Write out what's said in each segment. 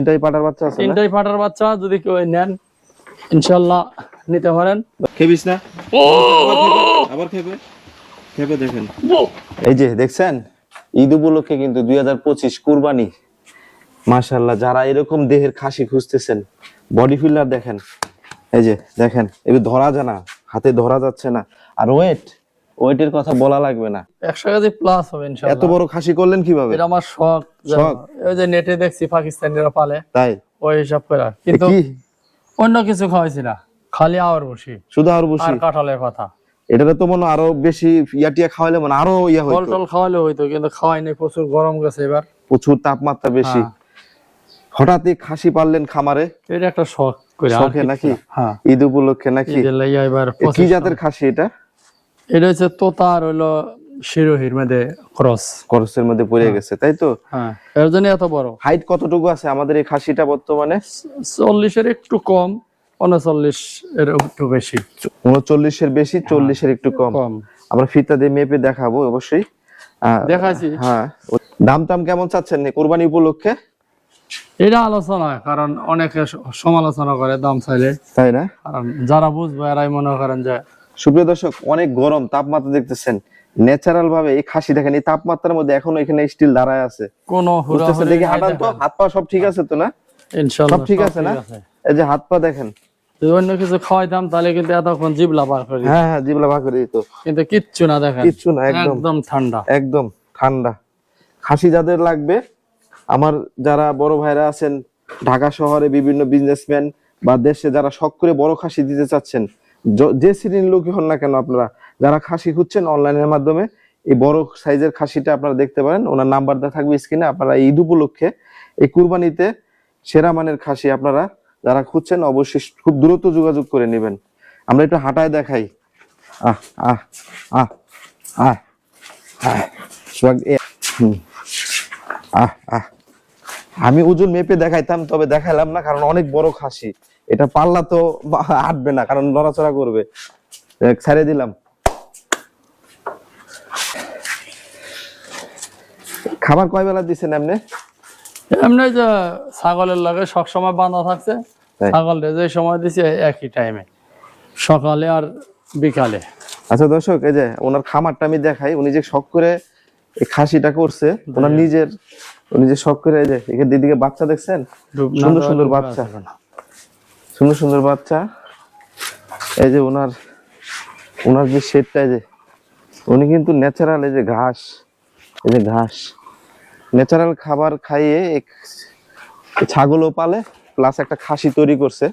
তিনটাই পাটার বাচ্চা আছে তিনটাই ফাটার বাচ্চা যদি কেউ নেন ইনশাল্লাহ নিতে পারেন। খেবিস না? আবার খেবে? খেবে দেখেন। এই যে দেখছেন? ঈদ উপলক্ষে কিন্তু দুই হাজার পঁচিশ কুরবানি। মাশাল্লাহ যারা এরকম দেহের খাসি খুঁজতেছেন বডি ফিল্ডার দেখেন। এই যে দেখেন এবার ধরা যায় না হাতে ধরা যাচ্ছে না। আর ওয়েট ওয়েটের কথা বলা লাগবে না। একশো কেজি প্লাস হবে এত বড় খাসি করলেন কীভাবে? এটা আমার শখ শখ? ওই যে নেটে দেখছি পাকিস্তানিরা পালে তাই? ওই হিসাব করে। কিন্তু অন্য কিছু খাওয়াইছি না খালি আওয়ার বসি। শুধু আর আর বসি কাঁঠালের কথা এটাতে তো মনে আরও বেশি ইয়া টিয়া খাওয়াইলে মানে আরও ইয়া হইতো। টল খাওয়ালে হইতো কিন্তু খাওয়াই নাই প্রচুর গরম গেছে এবার। প্রচুর তাপমাত্রা বেশি। হ্যাঁ। হঠাৎই খাসি পারলেন খামারে? এটা একটা শখ করে শখে নাকি? হ্যাঁ। ঈদ উপলক্ষে নাকি? কি জাতের খাসি এটা? এটা হচ্ছে তোতা আর হইল শিরোহির মধ্যে ক্রস। করসের মধ্যে পড়ে গেছে তাই তো? হ্যাঁ এর জন্য এত বড়। হাইট কতটুকু আছে আমাদের এই খাসিটা বর্তমানে? চল্লিশের একটু কম উনচল্লিশ এর একটু বেশি। উনচল্লিশের বেশি চল্লিশের একটু কম। আমরা ফিতা দিয়ে মেপে দেখাবো অবশ্যই। আহ, দেখাইছি হ্যাঁ দাম টাম কেমন চাচ্ছেন কোরবানি উপলক্ষে? এটা আলোচনা কারণ অনেকে সমালোচনা করে দাম চাইলে। তাই না? কারণ যারা বুঝবে এরাই মনে করেন যে সুপ্রিয় দর্শক অনেক গরম তাপমাত্রা দেখতেছেন। ন্যাচারাল ভাবে এই খাসি দেখেন এই তাপমাত্রার মধ্যে এখনও এখানে স্টিল দাঁড়ায় আছে। কোনো দেখি হাঁটান তো হাত পা সব ঠিক আছে তো না? সব ঠিক আছে না? এই যে হাত পা দেখেন। অন্য কিছু খাওয়াইতাম তাহলে কিন্তু এতক্ষণ জিবলা করি। হ্যাঁ হ্যাঁ জিবলা ভাগ করে দিত কিন্তু কিচ্ছু না দেখেন। কিচ্ছু না একদম। একদম ঠান্ডা। একদম ঠান্ডা। খাসি যাদের লাগবে আমার যারা বড় ভাইরা আছেন ঢাকা শহরে বিভিন্ন বিজনেসম্যান বা দেশে যারা শখ করে বড় খাসি দিতে চাচ্ছেন য- শ্রেণির লোকই হন না কেন আপনারা, যারা খাসি খুঁজছেন অনলাইনের মাধ্যমে, এই বড় সাইজের খাসিটা আপনারা দেখতে পারেন, ওনার নাম্বার দেওয়া থাকবে স্ক্রিনে আপনারা ঈদ উপলক্ষে এই কুরবানিতে সেরা মানের খাসি আপনারা যারা খুঁজছেন অবশ্যই খুব দ্রুত যোগাযোগ করে নেবেন। আমরা একটু হাঁটায় দেখাই। আহ আহ আহ আহ। আহ আহ। আমি ওজন মেপে দেখাইতাম, তবে দেখাইলাম না, কারণ অনেক বড় খাসি। এটা পাল্লা তো বা- আটবে না কারণ নড়াচড়া করবে। ছেড়ে দিলাম। খাবার কয় বেলা দিচ্ছেন এমনি এমনি যে ছাগলের লাগে সবসময় বাঁধা থাকছে তাই? ছাগলটা যে সময় দিছে একই টাইমে সকালে আর বিকালে। আচ্ছা দর্শক এই যে ওনার খামারটা আমি দেখাই উনি যে শখ করে এই খাসিটা করছে ওনার নিজের উনি যে শখ করে এই যে দিদিকে বাচ্চা দেখছেন? সুন্দর সুন্দর বাচ্চা। সুন্দর সুন্দর বাচ্চা। এই যে ওনার ওনার যে শেডটা যে উনি কিন্তু ন্যাচারাল এই যে ঘাস এই যে ঘাস। ন্যাচারাল খাবার খাইয়ে ছাগলও পালে প্লাস একটা খাসি তৈরি করছে।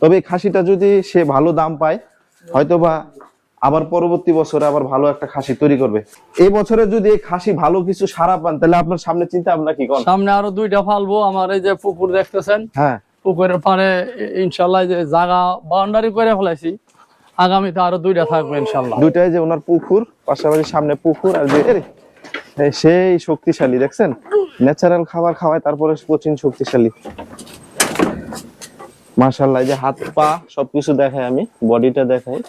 তবে এই খাসিটা যদি সে ভালো দাম পায় হয়তো বা আবার পরবর্তী বছরে আবার ভালো একটা খাসি তৈরি করবে। এই বছরে যদি এই খাসি ভালো কিছু সারা পান তাহলে আপনার সামনে চিন্তা ভাবনা কি সামনে আরও দুইটা ফালবো আমার এই যে পুকুর দেখতেছেন। হ্যাঁ। পুকুরের ই- ইনশাল্লাহ যে জায়গা বাউন্ডারি করে ফেলাইছি। আগামীতে আরও দুইটা থাকবে ইনশাল্লাহ। দুইটাই যে ওনার পুকুর পাশাপাশি সামনে পুকুর আর যে সেই শক্তিশালী দেখছেন? ন্যাচারাল খাবার খাওয়ায় তারপরে কোচিং শক্তিশালী। মাশাল্লাহ যে হাত পা সবকিছু দেখাই আমি বডিটা দেখাই।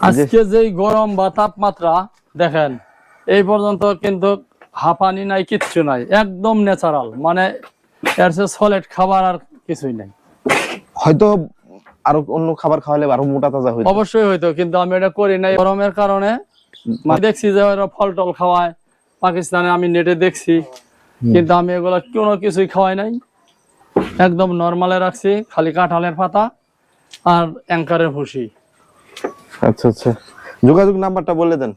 আজকে যেই গরম বা তাপমাত্রা দেখেন এই পর্যন্ত কিন্তু হাঁপানি নাই কিচ্ছু নাই একদম ন্যাচারাল মানে এর সলিড খাবার আর কিছুই নাই। হয়তো আরও অন্য খাবার খাওয়ালে আরও মোটা তাজা হইতো অবশ্যই হয়তো কিন্তু আমি এটা করি নাই। গরমের কারণে দেখছি যে ওরা ফল টল খাওয়ায়। পাকিস্তানে আমি নেটে দেখছি কিন্তু আমি এগুলো কোনো কিছুই খাওয়াই নাই। একদম নর্মালে রাখছি খালি কাঁঠালের পাতা আর অ্যাঙ্কারের ভুসি। আচ্ছা আচ্ছা। যোগাযোগ নাম্বারটা বলে দেন।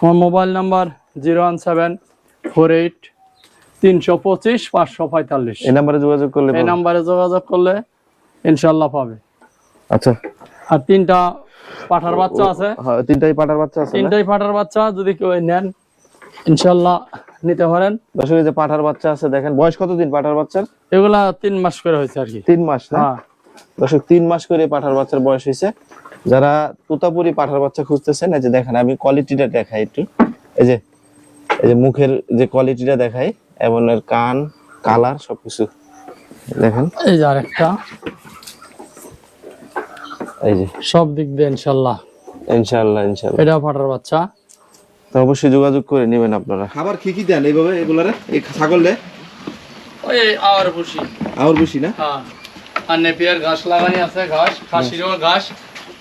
আমার mobile number zero one seven four eight তিনশো পঁচিশ পাঁচশো পঁয়তাল্লিশ। এই নাম্বারে যোগাযোগ করলে এই নাম্বারে যোগাযোগ করলে ইনশাল্লাহ পাবে। আচ্ছা। আর তিনটা পাঠার বাচ্চা আছে। হ্যাঁ, তিনটাই পাটার বাচ্চা আছে তিনটাই পাঠার বাচ্চা যদি কেউ নেন ইনশাল্লাহ নিতে পারেন। দর্শক যে পাঠার বাচ্চা আছে দেখেন বয়স কতদিন পাঠার বাচ্চার? এগুলা তিন মাস করে হয়েছে আর কি। তিন মাস না? হ্যাঁ। দর্শক তিন মাস করে পাঠার বাচ্চার বয়স হয়েছে। যারা তুতাপুরি পাঠার বাচ্চা খুঁজতেছেন এই যে দেখেন আমি কোয়ালিটিটা দেখাই একটু। এই যে এই যে মুখের যে কোয়ালিটিটা দেখাই এবং এর কান কালার সবকিছু। দেখেন। এই যে আরেকটা। এই যে। সব দিক দিয়ে ইনশাল্লাহ। ইনশাআল্লাহ ইনশাআল্লাহ এটা পাঠার বাচ্চা। তো অবশ্যই যোগাযোগ করে নেবেন আপনারা। খাবার কি কি দেন এইভাবে এগুলারে? এই ছাগলে ওই আর বসি আর বেশি না? হ্যাঁ। আর নেপিয়ার ঘাস লাগানি আছে ঘাস খাসিরও ঘাস।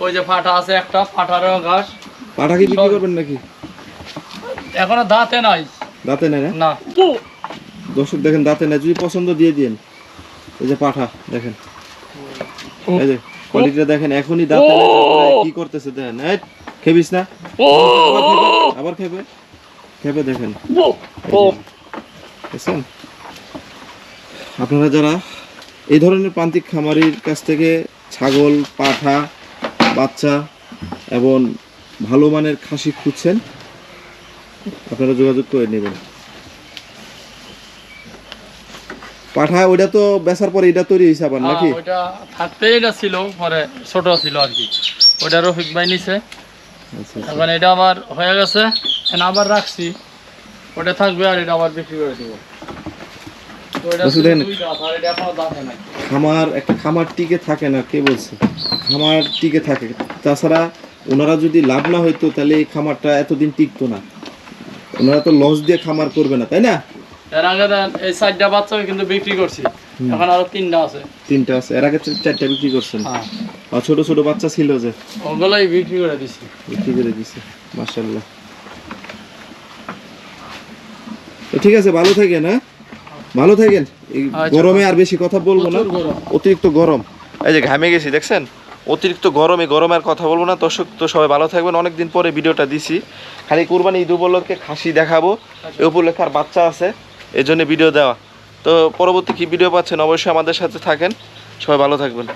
ওই যে ফাটা আছে একটা ফাটারও ঘাস। পাঠা কি বিক্রি করবেন নাকি? এখনও দাঁতে নাই। দাঁতে নাই না? না। দর্শক দেখেন দাঁতে নাই যদি পছন্দ দিয়ে দিন এই যে পাঠা দেখেন। এই যে কোয়ালিটিটা দেখেন এখনই দাঁতে কি করতেছে দেখেন এই খেবিস না। আবার খেবে আবার খেবে খেবে দেখেন। বুঝছেন আপনারা যারা এই ধরনের প্রান্তিক খামারির কাছ থেকে ছাগল পাঠা বাচ্চা এবং ভালো মানের খাসি খুঁজছেন আপনারা যোগাযোগ করে নেবেন। পাঠা ওইটা তো বেচার পরে এটা তৈরি হয়েছে আবার নাকি? হ্যাঁ, ওইটা থাকতে এটা ছিল পরে ছোট ছিল আর কি। ওটা রফিক ভাই নিছে। আচ্ছা এখন এটা আবার হয়ে গেছে এখন আবার রাখছি। ওটা থাকবে আর এটা আবার বিক্রি করে দিব। এখনও খামার একটা খামার টিকে থাকে না কে বলছে? খামার টিকে থাকে। তাছাড়া ওনারা যদি লাভ না হইতো তাহলে এই খামারটা এতদিন টিকতো না। ওনারা তো লস দিয়ে খামার করবে না তাই না? এর আগে এই চারটা বাচ্চা কিন্তু বিক্রি করছি। এখন আরও তিনটা আছে। তিনটা আছে। এর আগে চারটা বিক্রি করছেন? হ্যাঁ। আর ছোট ছোট বাচ্চা ছিল যে? ওগুলোই বিক্রি করে দিছি। বিক্রি করে দিছে মাশাল্লাহ তো ঠিক আছে ভালো থাকেন হ্যাঁ? ভালো থাকেন। আচ্ছা। গরমে আর বেশি কথা বলব না। অতিরিক্ত গরম। এই যে ঘামে গেছি দেখছেন? অতিরিক্ত গরমে গরমের কথা বলব না। দর্শক তো সবাই ভালো থাকবেন। অনেকদিন পরে ভিডিওটা দিছি। খালি কুরবানি ঈদ উপলক্ষে খাসি দেখাবো। এই উপলক্ষে আর বাচ্চা আছে। এই জন্য ভিডিও দেওয়া। তো পরবর্তী কি ভিডিও পাচ্ছেন অবশ্যই আমাদের সাথে থাকেন। সবাই ভালো থাকবেন।